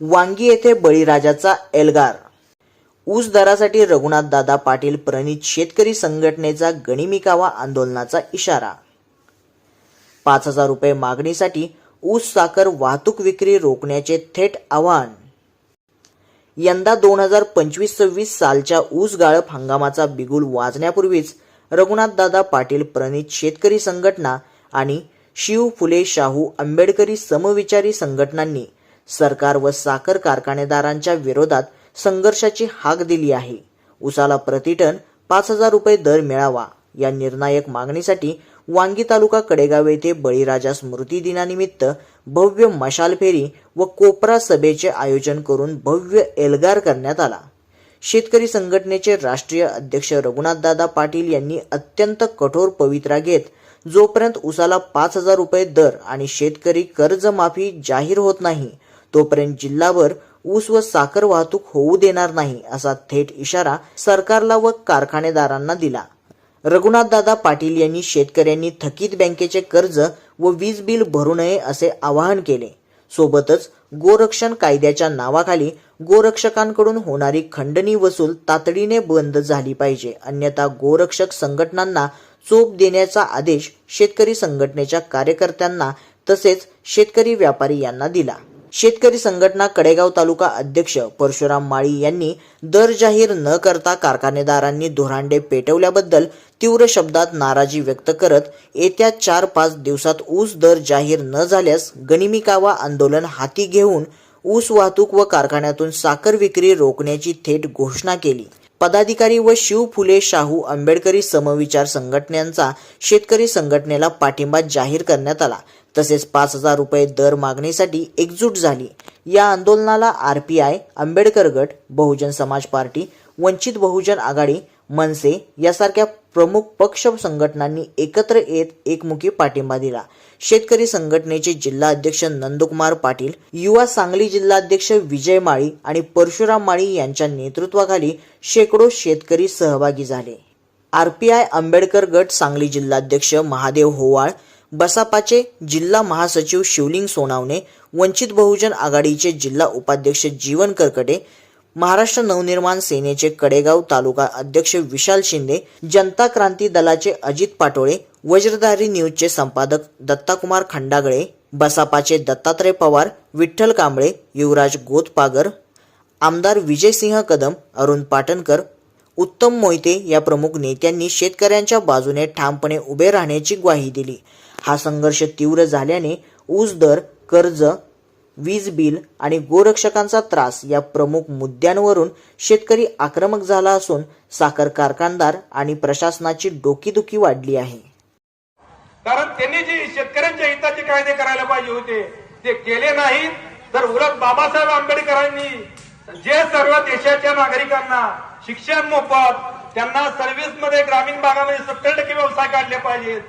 वांगी येथे बळीराजाचा एल्गार. ऊस दरासाठी रघुनाथदादा पाटील प्रणित शेतकरी संघटनेचा गणिमिकावा आंदोलनाचा इशारा. पाच हजार रुपये मागणीसाठी ऊस साखर वाहतूक विक्री रोखण्याचे थेट आवाहन. यंदा दोन हजार पंचवीस सव्वीस सालच्या ऊस गाळप हंगामाचा बिगुल वाजण्यापूर्वीच रघुनाथदादा पाटील प्रणित शेतकरी संघटना आणि शिव फुले शाहू आंबेडकरी समविचारी संघटनांनी सरकार व साखर कारखानेदारांच्या विरोधात संघर्षाची हाक दिली आहे. उसाला प्रतिटन पाच हजार रुपये दर मिळावा या निर्णायक मागणीसाठी वांगी तालुका कडेगाव येथे बळीराजा स्मृती दिनानिमित्त भव्य मशाल फेरी व कोपरा सभेचे आयोजन करून भव्य एल्गार करण्यात आला. शेतकरी संघटनेचे राष्ट्रीय अध्यक्ष रघुनाथदादा पाटील यांनी अत्यंत कठोर पवित्रा घेत जोपर्यंत उसाला पाच हजार रुपये दर आणि शेतकरी कर्जमाफी जाहीर होत नाही तोपर्यंत जिल्हाभर ऊस व साखर वाहतूक होऊ देणार नाही असा थेट इशारा सरकारला व कारखानेदारांना दिला. रघुनाथदादा पाटील यांनी शेतकऱ्यांनी थकीत बँकेचे कर्ज व वीज बिल भरू नये असे आवाहन केले. सोबतच गोरक्षण कायद्याच्या नावाखाली गोरक्षकांकडून होणारी खंडणी वसूल तातडीने बंद झाली पाहिजे. अन्यथा गोरक्षक संघटनांना चोप देण्याचा आदेश शेतकरी संघटनेच्या कार्यकर्त्यांना तसेच शेतकरी व्यापारी यांना दिला. शेतकरी संघटना कडेगाव तालुका अध्यक्ष परशुराम माळी यांनी दर जाहीर न करता कारखानेदारांनी धुरांडे पेटवल्याबद्दल तीव्र शब्दात नाराजी व्यक्त करत येत्या चार पाच दिवसात ऊस दर जाहीर न झाल्यास गणिमिकावा आंदोलन हाती घेऊन ऊस वाहतूक व कारखान्यातून साखर विक्री रोखण्याची थेट घोषणा केली. पदाधिकारी व शिव फुले शाहू आंबेडकरी समविचार संघटनांचा शेतकरी संघटनेला पाठिंबा जाहीर करण्यात आला. तसेच पाच हजार रुपये दर मागणीसाठी एकजूट झाली. या आंदोलनाला आर पी आय आंबेडकर गट बहुजन समाज पार्टी वंचित बहुजन आघाडी मनसे यासारख्या प्रमुख पक्ष संघटनांनी एकत्र येत एकमुखी पाठिंबा दिला. शेतकरी संघटनेचे जिल्हा अध्यक्ष नंदकुमार पाटील युवा सांगली जिल्हाध्यक्ष विजय माळी आणि परशुराम माळी यांच्या नेतृत्वाखाली शेकडो शेतकरी सहभागी झाले. आरपीआय आंबेडकर गट सांगली जिल्हाध्यक्ष महादेव होवाळ बसापाचे जिल्हा महासचिव शिवलिंग सोनावणे वंचित बहुजन आघाडीचे जिल्हा उपाध्यक्ष जीवन करकटे महाराष्ट्र नवनिर्माण सेनेचे कडेगाव तालुका अध्यक्ष विशाल शिंदे जनता क्रांती दलाचे अजित पाटोळे वज्रधारी न्यूजचे संपादक दत्ताकुमार खंडागळे बसापाचे दत्तात्रय पवार विठ्ठल कांबळे युवराज गोतपागर आमदार विजयसिंह कदम अरुण पाटणकर उत्तम मोहिते या प्रमुख नेत्यांनी शेतकऱ्यांच्या बाजूने ठामपणे उभे राहण्याची ग्वाही दिली. हा संघर्ष तीव्र झाल्याने ऊस दर कर्ज वीज बिल आणि गोरक्षकांचा त्रास या प्रमुख मुद्द्यांवरून शेतकरी आक्रमक झाला असून साखर कारखानदार आणि प्रशासनाची डोकीदुखी वाढली आहे. कारण त्यांनी जे शेतकऱ्यांच्या हिताचे कायदे करायला पाहिजे होते ते केले नाहीत. तर उलट बाबासाहेब आंबेडकरांनी जे सर्व देशाच्या नागरिकांना शिक्षण मोफत त्यांना सर्व्हिसमध्ये ग्रामीण भागामध्ये सत्तर टक्के व्यवसाय काढले पाहिजेत.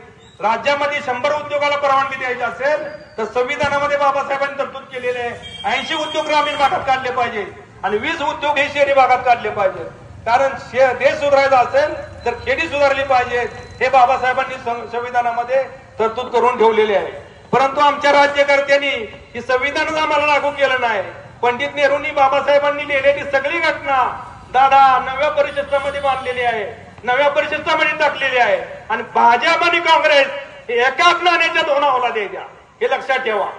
राज्यामध्ये शंभर उद्योगाला परवानगी द्यायची असेल तर संविधानामध्ये बाबासाहेबांनी तरतूद केलेले आहे. ऐंशी उद्योग ग्रामीण भागात काढले पाहिजे आणि वीस उद्योग हे शहरी भागात काढले पाहिजेत. कारण शे- देश सुधारायचा असेल तर खेडी सुधारली पाहिजे हे बाबासाहेबांनी संविधानामध्ये तरतूद करून ठेवलेले आहे. परंतु आमच्या राज्यकर्त्यांनी ही संविधानच आम्हाला लागू केलं नाही. पंडित नेहरूंनी बाबासाहेबांनी लिहिलेली सगळी घटना दादा नव्या परिषदामध्ये बांधलेली आहे. नव्या परिशिष्टामध्ये टाकलेली आहे. आणि भाजप आणि काँग्रेस एकाच नाण्याच्या दोन अवला द्यायच्या हे लक्षात ठेवा.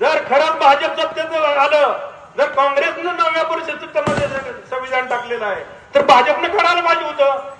जर खरंच भाजप सत्तेत आलं जर काँग्रेसनं नव्या परिशिष्टामध्ये संविधान टाकलेलं आहे तर भाजपनं करायला पाहिजे होतं.